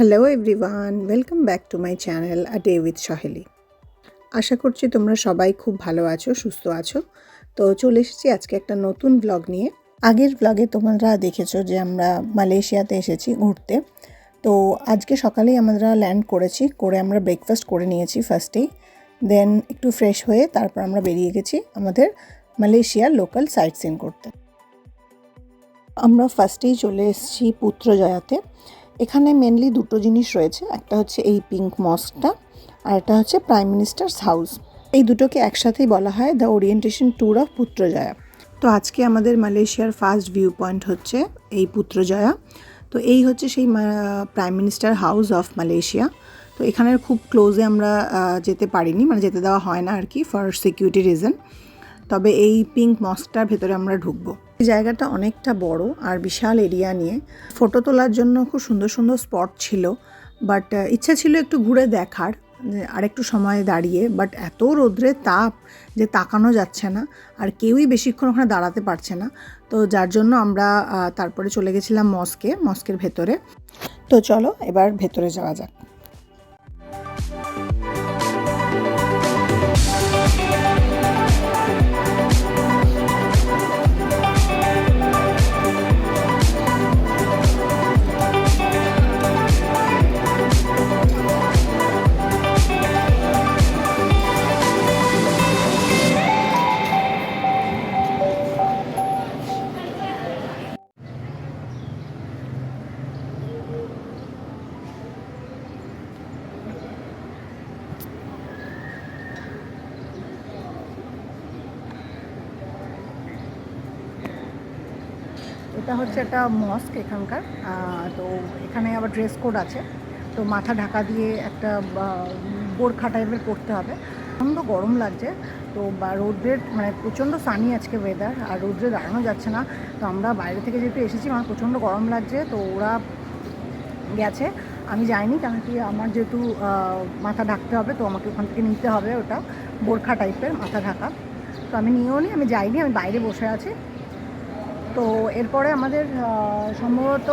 Hello everyone welcome back to my channel a day with Saheli আশা করছি তোমরা সবাই খুব ভালো আছো, সুস্থ আছো। তো চলে এসেছি আজকে একটা নতুন ব্লগ নিয়ে। আগের ব্লগে তোমরা দেখেছ যে আমরা মালয়েশিয়াতে এসেছি ঘুরতে। তো আজকে সকালেই আমরা ল্যান্ড করেছি, করে আমরা ব্রেকফাস্ট করে নিয়েছি ফার্স্টেই দেন একটু ফ্রেশ হয়ে তারপর আমরা বেরিয়ে গেছি আমাদের মালয়েশিয়ার লোকাল সাইট সিন করতে। আমরা ফার্স্টেই চলে এসেছি পুত্রজয়াতে। এখানে মেনলি দুটো জিনিস রয়েছে, একটা হচ্ছে এই পিঙ্ক মস্কটা আর একটা হচ্ছে প্রাইম মিনিস্টার্স হাউস এই দুটোকে একসাথেই বলা হয় the orientation tour of Putrajaya. তো আজকে আমাদের মালয়েশিয়ার ফার্স্ট ভিউ পয়েন্ট হচ্ছে এই পুত্রজয়া। তো এই হচ্ছে সেই prime minister house of Malaysia. তো এখানের খুব ক্লোজে আমরা যেতে পারিনি মানে যেতে দেওয়া হয় না আর কি ফর সিকিউরিটি রিজন তবে এই পিঙ্ক মস্কটার ভেতরে আমরা ঢুকবো। জায়গাটা অনেকটা বড় আর বিশাল এরিয়া নিয়ে। ফটো তোলার জন্য খুব সুন্দর সুন্দর স্পট ছিল বাট ইচ্ছা ছিল একটু ঘুরে দেখার আরেকটু সময় দাঁড়িয়ে বাট এত রোদ্রের তাপ যে তাকানো যাচ্ছে না, আর কেউই বেশিক্ষণ ওখানে দাঁড়াতে পারছে না। তো যার জন্য আমরা তারপরে চলে গেছিলাম মস্কে মস্কের ভেতরে। তো চলো এবার ভেতরে যাওয়া যাক। একটা মস্ক এখানকার তো এখানে আবার ড্রেস কোড আছে। তো মাথা ঢাকা দিয়ে একটা বোরখা টাইপের পরতে হবে। প্রচণ্ড গরম লাগছে। তো বা রোদ্রের মানে প্রচণ্ড সানি আজকে ওয়েদার আর রোদ্রে দাঁড়ানো যাচ্ছে না। তো আমরা বাইরে থেকে যেহেতু এসেছি আমার প্রচণ্ড গরম লাগছে, তো ওরা গেছে। আমি যাইনি, কারণ কি আমার যেহেতু মাথা ঢাকতে হবে, তো আমাকে ওখান থেকে নিতে হবে ওটা, বোরখা টাইপের মাথা ঢাকা। তো আমি নিয়েও নি, আমি যাইনি, আমি বাইরে বসে আছি। তো এরপরে আমাদের সম্ভবত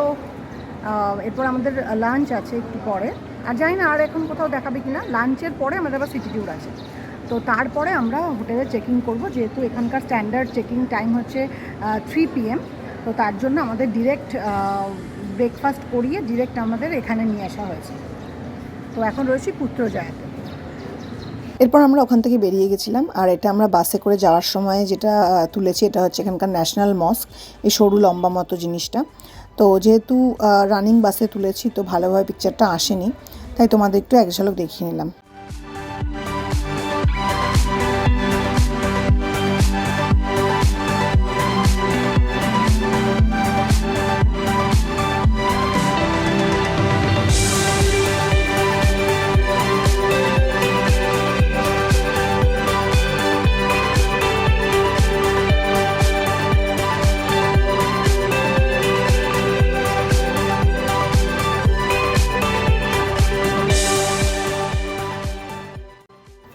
এরপর আমাদের লাঞ্চ আছে একটু পরে। আর জানি না আর এখন কোথাও দেখাবে কি না লাঞ্চের পরে আমাদের আবার সিটি ট্যুর আছে। তো তারপরে আমরা হোটেলে চেকিং করব। যেহেতু এখানকার স্ট্যান্ডার্ড চেকিং টাইম হচ্ছে থ্রি পিএম তো তার জন্য আমাদের ডিরেক্ট ব্রেকফাস্ট করিয়ে ডিরেক্ট আমাদের এখানে নিয়ে আসা হয়েছে। তো এখন রয়েছি পুত্র পুত্রজয়াতে। এরপর আমরা ওখান থেকে বেরিয়ে গেছিলাম, আর এটা আমরা বাসে করে যাওয়ার সময় যেটা তুলেছি এটা হচ্ছে এখানকার ন্যাশনাল মস্ক, এই সরু লম্বা মতো জিনিসটা। তো যেহেতু রানিং বাসে তুলেছি, তো ভালোভাবে পিকচারটা আসেনি, তাই তোমাদের একটু এক ঝলক দেখিয়ে নিলাম।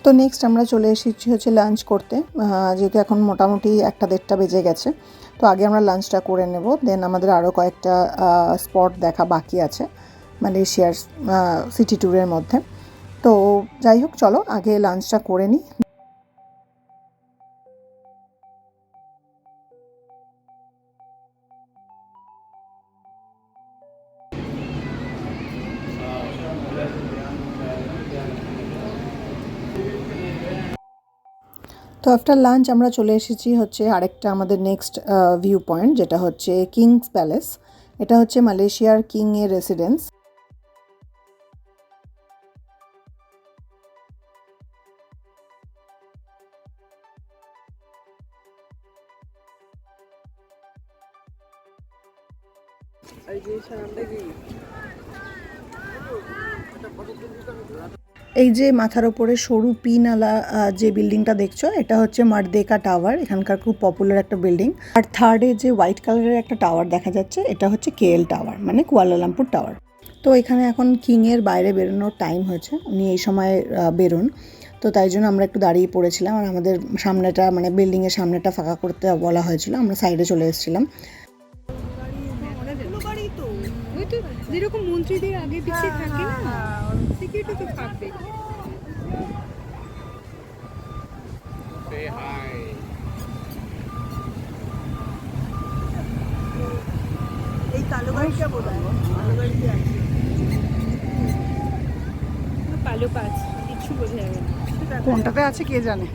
তো নেক্সট আমরা চলে এসেছি হচ্ছে লাঞ্চ করতে যেহেতু এখন মোটামুটি একটা দেড়টা বেজে গেছে, তো আগে আমরা লাঞ্চটা করে নেব দেন আমাদের আরও কয়েকটা স্পট দেখা বাকি আছে মালয়েশিয়ার সিটি ট্যুরের মধ্যে। তো যাই হোক, চলো আগে লাঞ্চটা করে নিই। তো আফটার লাঞ্চ আমরা চলে এসেছি হচ্ছে আরেকটা আমাদের নেক্সট ভিউ পয়েন্ট যেটা হচ্ছে কিংস প্যালেস এটা হচ্ছে মালয়েশিয়ার কিং এর রেসিডেন্স এই যে মাথার ওপরে সরু পিনালা যে বিল্ডিংটা দেখছ, এটা হচ্ছে মারদেকা টাওয়ার, এখানকার খুব পপুলার একটা বিল্ডিং। আর থার্ডে যে হোয়াইট কালারের একটা টাওয়ার দেখা যাচ্ছে, এটা হচ্ছে কেএল টাওয়ার মানে কুয়ালালামপুর টাওয়ার। তো এখানে এখন কিংয়ের বাইরে বেরোনোর টাইম হয়েছে, উনি এই সময় বেরোন। তো তাই জন্য আমরা একটু দাঁড়িয়ে পড়েছিলাম, আর আমাদের সামনেটা মানে বিল্ডিংয়ের সামনেটা ফাঁকা করতে বলা হয়েছিল, আমরা সাইডে চলে এসেছিলাম। যেরকম মন্ত্রীদের আগে পিছিয়ে থাকে না তো থাকবে এই কালো গাড়িটা বোধ হয় কালো গাড়িতে আছে কালো কাজ কিছু বোঝা যাবে কোনটাতে আছে কে জানে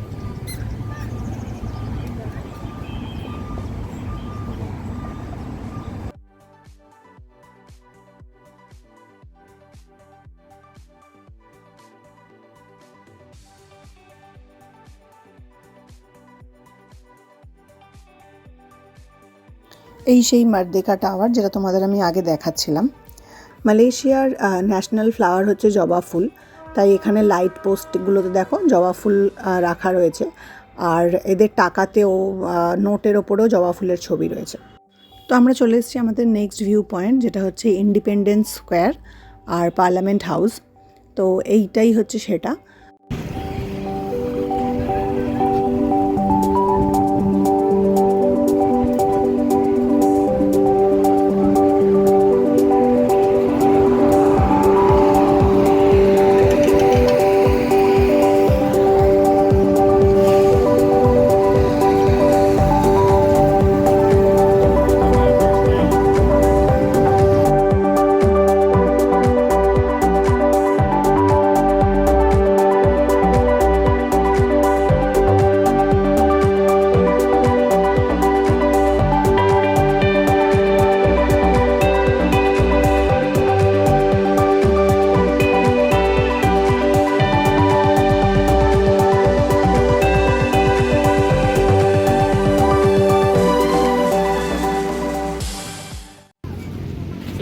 এই সেই মার্দেকা টাওয়ার যেটা তোমাদের আমি আগে দেখাচ্ছিলাম। মালয়েশিয়ার ন্যাশনাল ফ্লাওয়ার হচ্ছে জবা ফুল। তাই এখানে লাইট পোস্টগুলোতে দেখো জবা ফুল রাখা রয়েছে। আর এদের টাকাতেও নোটের ওপরেও জবা ফুলের ছবি রয়েছে। তো আমরা চলে এসেছি আমাদের নেক্সট ভিউ পয়েন্ট যেটা হচ্ছে ইন্ডিপেন্ডেন্স স্কোয়ার আর পার্লামেন্ট হাউস তো এইটাই হচ্ছে সেটা।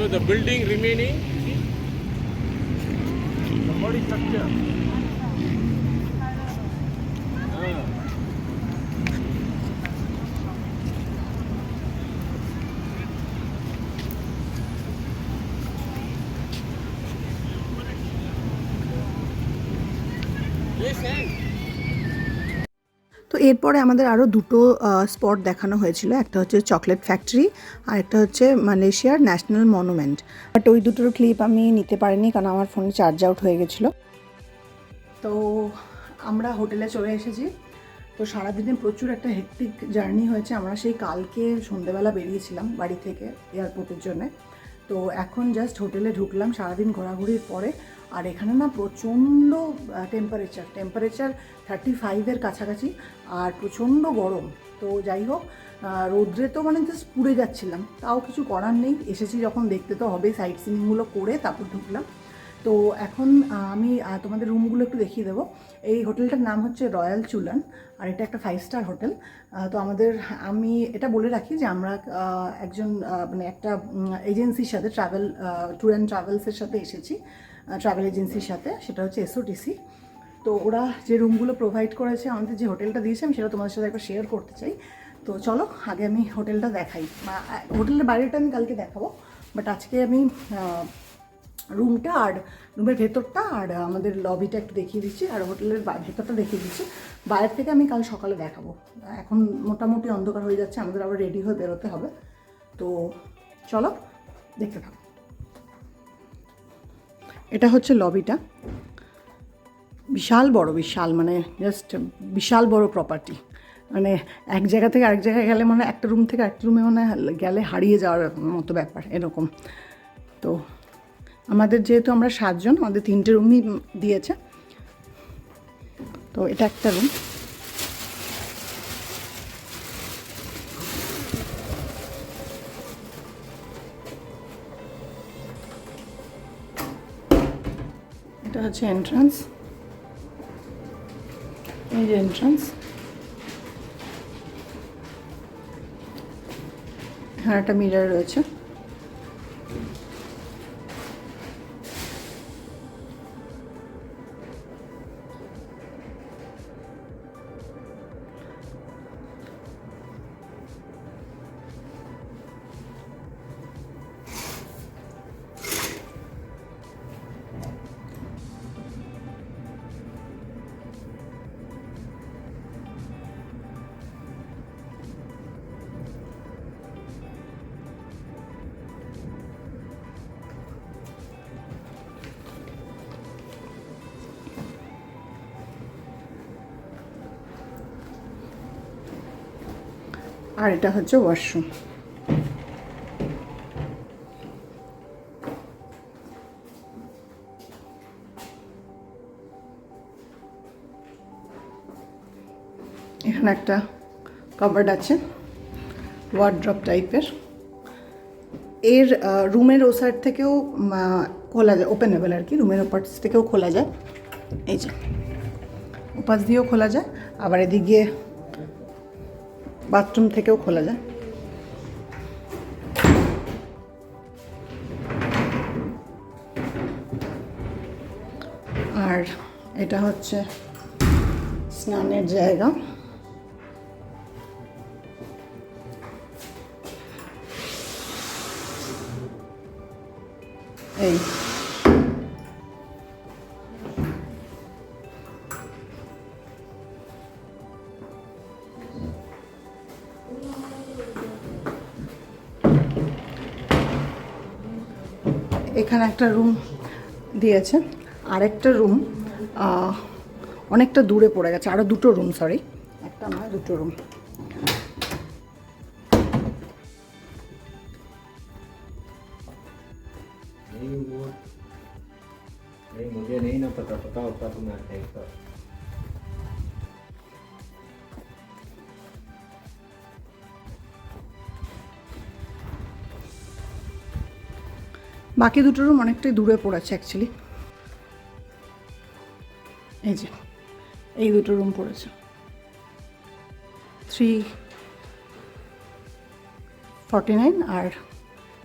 The building remaining. The body structure. এরপরে আমাদের আরও দুটো স্পট দেখানো হয়েছিল। একটা হচ্ছে চকলেট ফ্যাক্টরি আর একটা হচ্ছে মালয়েশিয়ার ন্যাশনাল মনুমেন্ট বাট ওই দুটোর ক্লিপ আমি নিতে পারিনি কারণ আমার ফোনে চার্জ আউট হয়ে গেছিল। তো আমরা হোটেলে চলে এসেছি। তো সারাদিনে প্রচুর একটা হেক্টিক জার্নি হয়েছে। আমরা সেই কালকে সন্ধেবেলা বেরিয়েছিলাম বাড়ি থেকে এয়ারপোর্টের জন্যে। তো এখন জাস্ট হোটেলে ঢুকলাম। সারাদিন ঘোরাঘুরির পরে আর এখানে না প্রচণ্ড টেম্পারেচার টেম্পারেচার থার্টি ফাইভের কাছাকাছি আর প্রচণ্ড গরম। তো যাই হোক রোদ্রে তো মানে জাস্ট পুড়ে যাচ্ছিলাম, তাও কিছু করার নেই। এসেছি যখন, দেখতে তো হবে সাইট সিনিংগুলো করে তারপর ঢুকলাম। তো এখন আমি তোমাদের রুমগুলো একটু দেখিয়ে দেবো। এই হোটেলটার নাম হচ্ছে রয়্যাল চুলান আর এটা একটা ফাইভ স্টার হোটেল। তো আমাদের, আমি এটা বলে রাখি যে আমরা একজন মানে একটা এজেন্সির সাথে ট্রাভেল ট্যুর অ্যান্ড ট্রাভেলসের সাথে এসেছি ট্রাভেল এজেন্সির সাথে, সেটা হচ্ছে এসওটিসি তো ওরা যে রুমগুলো প্রোভাইড করেছে, আমাদের যে হোটেলটা দিয়েছে, আমি সেটা তোমাদের সাথে একবার শেয়ার করতে চাই। তো চলো, আগে আমি হোটেলটা দেখাই। হোটেলের বাইরেটা আমি কালকে দেখাবো বাট আজকে আমি রুমটা আর রুমের ভেতরটা আর আমাদের লবিটা একটু দেখিয়ে দিচ্ছি আর হোটেলের ভেতরটা দেখিয়ে দিচ্ছি। বাইরের থেকে আমি কাল সকালে দেখাবো। এখন মোটামুটি অন্ধকার হয়ে যাচ্ছে, আমাদের আবার রেডি হয়ে বেরোতে হবে। তো চলো, দেখতে থাকো। এটা হচ্ছে লবিটা বিশাল বড়, বিশাল মানে জাস্ট বিশাল বড় প্রপার্টি মানে এক জায়গা থেকে আরেক জায়গায় গেলে মানে একটা রুম থেকে একটা রুমে মানে গেলে হারিয়ে যাওয়ার মতো ব্যাপার, এরকম। তো আমাদের যেহেতু আমরা সাতজন, আমাদের তিনটে রুমই দিয়েছে। তো এটা একটা রুম এটা হচ্ছে এন্ট্রান্স এই যে এন্ট্রান্স এখানে একটা মিরার রয়েছে। আর এটা হচ্ছে ওয়াশরুম এখানে একটা কাবার্ড আছে ওয়ার্ড্রপ টাইপের এর রুমের ও সাইড থেকেও খোলা যায় ওপেনেবল আর কি রুমের ওপার থেকেও খোলা যায়। এই যে, ওপাশ দিয়েও খোলা যায়, আবার এদিক বাথরুম থেকেও খোলা যায়। আর এটা হচ্ছে স্নানের জায়গা। এই। এখানে একটা রুম দিয়েছে, আরেকটা রুম অনেকটা দূরে পড়ে গেছে আরও দুটো রুম সরি একটা নয়, দুটো রুম বাকি দুটো রুম অনেকটাই দূরে পড়েছে অ্যাকচুয়ালি এই যে, এই দুটো রুম পড়েছে। থ্রি ফর্টি নাইন আর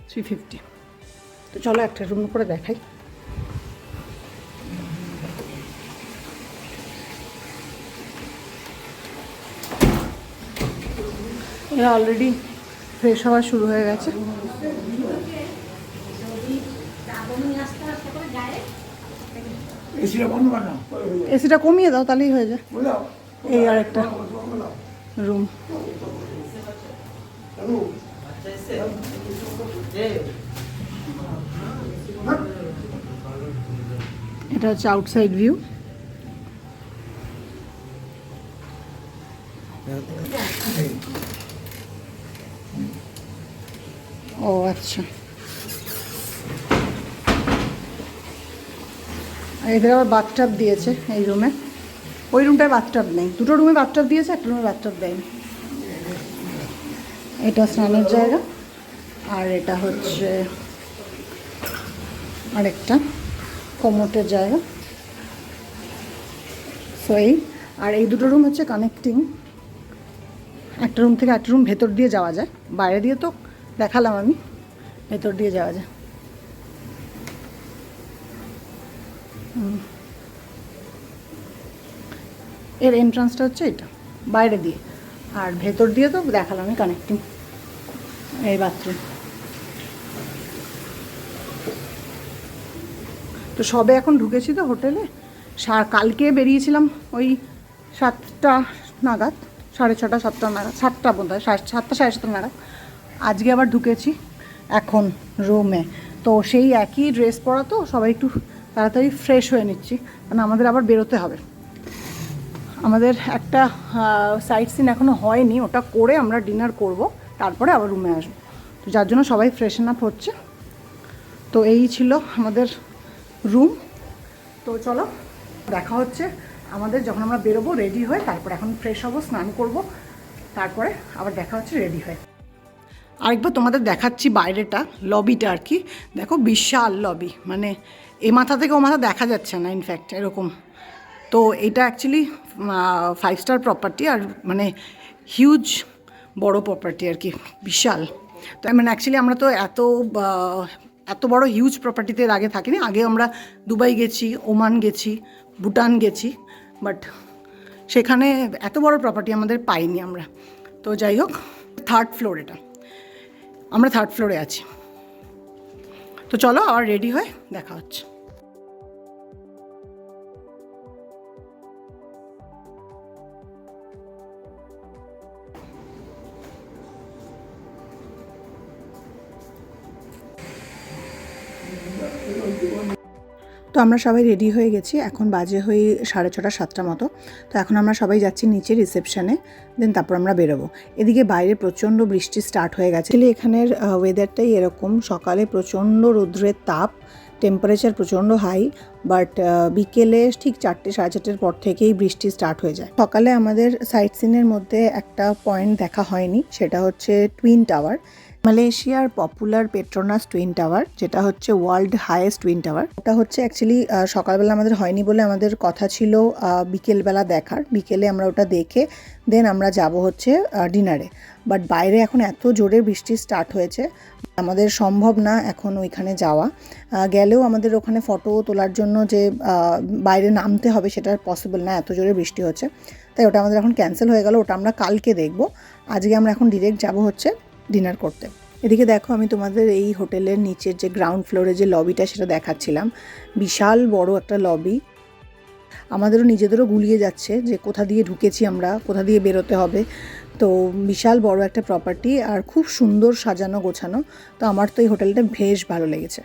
থ্রি ফিফটি তো চলো একটা রুম করে দেখাই। অলরেডি ফ্রেশ হওয়া শুরু হয়ে গেছে। এসিটা এসিটা কমিয়ে দাও তাহলেই হয়ে যায়। এই আর একটা রুম। এটা হচ্ছে আউটসাইড ভিউ ও আচ্ছা। এদের আবার বাথটাব দিয়েছে এই রুমে ওই রুমটায় বাথটাব নেই। দুটো রুমে বাথটাব দিয়েছে, একটা রুমে বাথটাব দেয়নি। এটা স্নানের জায়গা, আর এটা হচ্ছে আরেকটা কোমোটের জায়গা। সো এই, আর এই দুটো রুম হচ্ছে কানেক্টিং একটা রুম থেকে একটা রুম ভেতর দিয়ে যাওয়া যায়। বাইরে দিয়ে তো দেখালাম আমি, ভেতর দিয়ে যাওয়া যায়। এর এন্ট্রান্সটা হচ্ছে এটা, বাইরে দিয়ে। আর ভেতর দিয়ে তো দেখালাম আমি কানেক্টিং এই বাথরুম তো সবে এখন ঢুকেছি তো হোটেলে। কালকে বেরিয়েছিলাম ওই সাতটা নাগাদ, সাড়ে ছটা, সাতটা নাগাদ, সাতটা বোধ হয় সাতটা, সাড়ে সাতটা নাগাদ। আজকে আবার ঢুকেছি এখন রুমে তো সেই একই ড্রেস পরা তো সবাই একটু তাড়াতাড়ি ফ্রেশ হয়ে নিচ্ছি, কারণ আমাদের আবার বেরোতে হবে। আমাদের একটা সাইট সিন এখনও হয়নি, ওটা করে আমরা ডিনার করব, তারপরে আবার রুমে আসব। তো যার জন্য সবাই ফ্রেশন আপ হচ্ছে। তো এই ছিল আমাদের রুম তো চলো, দেখা হচ্ছে আমাদের যখন আমরা বেরোবো রেডি হয়ে, তারপর এখন ফ্রেশ হব, স্নান করব, তারপরে আবার দেখা হচ্ছে রেডি হয়ে। আরেকবার তোমাদের দেখাচ্ছি বাইরেটা লবিটা আর কি। দেখো বিশাল লবি মানে এ মাথা থেকে ও মাথা দেখা যাচ্ছে না ইনফ্যাক্ট এরকম। তো এটা অ্যাকচুয়ালি ফাইভ স্টার প্রপার্টি আর মানে হিউজ বড় প্রপার্টি আর কি, বিশাল। তো মানে অ্যাকচুয়ালি আমরা তো এত এত বড় হিউজ প্রপার্টিতে আগে থাকিনি। আগে আমরা দুবাই গেছি, ওমান গেছি, ভুটান গেছি বাট সেখানে এত বড় প্রপার্টি আমাদের পাইনি আমরা। তো যাই হোক থার্ড ফ্লোর এটা। আমরা থার্ড ফ্লোরে আছি। তো চলো আবার রেডি হয়ে দেখা হচ্ছে। আমরা সবাই রেডি হয়ে গেছি। এখন বাজে হয়ে সাড়ে ছটা, সাতটা মতো। তো এখন আমরা সবাই যাচ্ছি নিচে রিসেপশনে দেন তারপর আমরা বেরোবো। এদিকে বাইরে প্রচণ্ড বৃষ্টি স্টার্ট হয়ে গেছে। এখানের ওয়েদারটাই এরকম। সকালে প্রচণ্ড রৌদ্রের তাপ টেম্পারেচার প্রচণ্ড হাই বাট বিকেলে ঠিক চারটে, সাড়ে চারটের পর থেকেই বৃষ্টি স্টার্ট হয়ে যায়। সকালে আমাদের সাইট সিনের মধ্যে একটা পয়েন্ট দেখা হয়নি, সেটা হচ্ছে টুইন টাওয়ার মালয়েশিয়ার পপুলার পেট্রোনাস টুইন টাওয়ার যেটা হচ্ছে ওয়ার্ল্ড হাইয়েস্ট টুইন টাওয়ার ওটা হচ্ছে অ্যাকচুয়ালি সকালবেলা আমাদের হয়নি বলে আমাদের কথা ছিল বিকেলবেলা দেখার। বিকেলে আমরা ওটা দেখে দেন আমরা যাব হচ্ছে ডিনারে বাট বাইরে এখন এত জোরে বৃষ্টি স্টার্ট হয়েছে, আমাদের সম্ভব না এখন ওইখানে যাওয়া। গেলেও আমাদের ওখানে ফটো তোলার জন্য যে বাইরে নামতে হবে সেটা পসিবল না, এত জোরে বৃষ্টি হচ্ছে। তাই ওটা আমাদের এখন ক্যান্সেল হয়ে গেল, ওটা আমরা কালকে দেখব। আজকে আমরা এখন ডিরেক্ট যাব হচ্ছে ডিনার করতে। এদিকে দেখো আমি তোমাদের এই হোটেলের নিচের যে গ্রাউন্ড ফ্লোরে যে লবিটা সেটা দেখাচ্ছিলাম। বিশাল বড় একটা লবি আমাদেরও নিজেদেরও গুলিয়ে যাচ্ছে যে কোথা দিয়ে ঢুকেছি আমরা, কোথা দিয়ে বেরোতে হবে। তো বিশাল বড় একটা প্রপার্টি আর খুব সুন্দর সাজানো গোছানো। তো আমার তো এই হোটেলটা বেশ ভালো লেগেছে।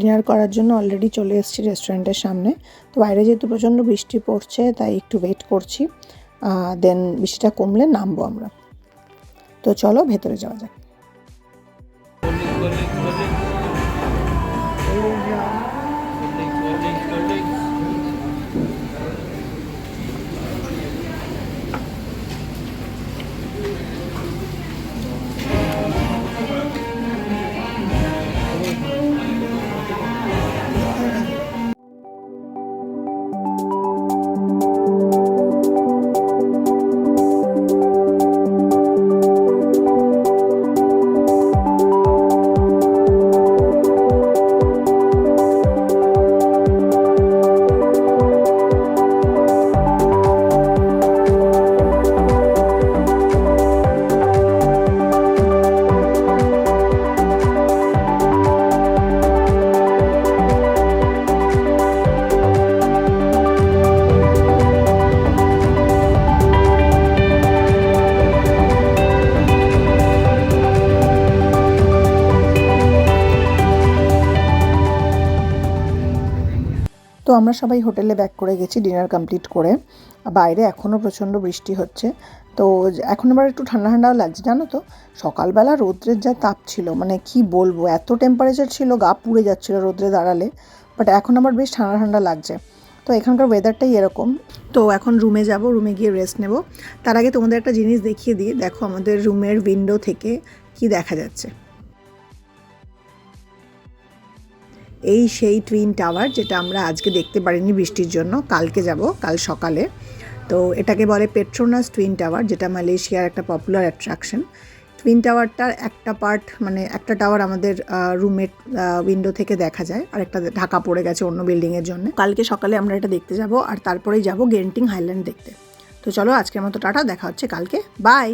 ডিনার করার জন্য অলরেডি চলে এসেছি রেস্টুরেন্টের সামনে। তো বাইরে যেহেতু প্রচণ্ড বৃষ্টি পড়ছে, তাই একটু ওয়েট করছি। দেন বৃষ্টিটা কমলে নামবো আমরা। তো চলো ভেতরে যাওয়া যাক। আমরা সবাই হোটেলে ব্যাক করে গেছি ডিনার কমপ্লিট করে। বাইরে এখনও প্রচণ্ড বৃষ্টি হচ্ছে। তো এখন আবার একটু ঠান্ডা ঠান্ডাও লাগছে, জানো তো? সকালবেলা রৌদ্রের যা তাপ ছিল মানে কি বলব, এত টেম্পারেচার ছিল, গা পুড়ে যাচ্ছিল রৌদ্রে দাঁড়ালে বাট এখন আবার বেশ ঠান্ডা ঠান্ডা লাগছে। তো এখানকার ওয়েদারটাই এরকম। তো এখন রুমে যাব রুমে গিয়ে রেস্ট নেব। তার আগে তোমাদের একটা জিনিস দেখিয়ে দিই, দেখো আমাদের রুমের উইন্ডো থেকে কি দেখা যাচ্ছে। এই সেই টুইন টাওয়ার যেটা আমরা আজকে দেখতে পারিনি বৃষ্টির জন্য, কালকে যাব, কাল সকালে। তো এটাকে বলে পেট্রোনাস টুইন টাওয়ার যেটা মালয়েশিয়ার একটা পপুলার অ্যাট্রাকশন টুইন টাওয়ারটার একটা পার্ট মানে একটা টাওয়ার আমাদের রুমের উইন্ডো থেকে দেখা যায়, আর একটা ঢাকা পড়ে গেছে অন্য বিল্ডিংয়ের জন্য। কালকে সকালে আমরা এটা দেখতে যাব, আর তারপরেই যাব গেন্টিং হাইল্যান্ড দেখতে। তো চলো আজকের মতো টাটা, দেখা হচ্ছে কালকে। বাই